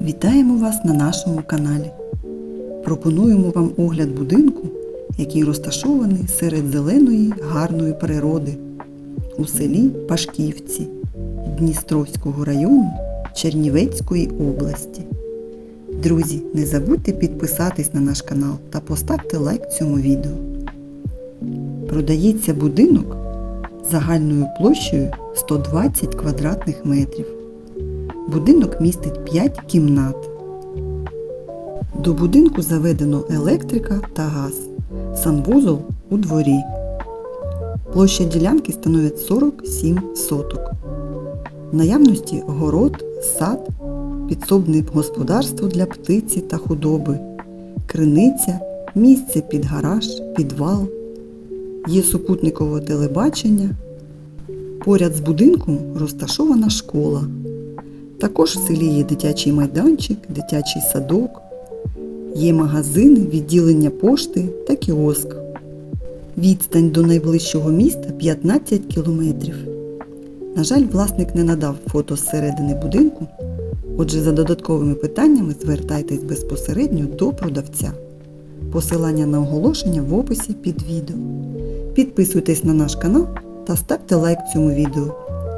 Вітаємо вас на нашому каналі. Пропонуємо вам огляд будинку, який розташований серед зеленої гарної природи у селі Пашківці Дністровського району Чернівецької області. Друзі, не забудьте підписатись на наш канал та поставте лайк цьому відео. Продається будинок загальною площею 120 квадратних метрів. Будинок містить 5 кімнат. До будинку заведено електрика та газ. Санвузол у дворі. Площа ділянки становить 47 соток. В наявності город, сад, підсобне господарство для птиці та худоби, криниця, місце під гараж, підвал. Є супутникове телебачення. Поряд з будинком розташована школа. Також в селі є дитячий майданчик, дитячий садок, є магазини, відділення пошти та кіоск. Відстань до найближчого міста 15 кілометрів. На жаль, власник не надав фото зсередини будинку, отже, за додатковими питаннями звертайтесь безпосередньо до продавця. Посилання на оголошення в описі під відео. Підписуйтесь на наш канал та ставте лайк цьому відео.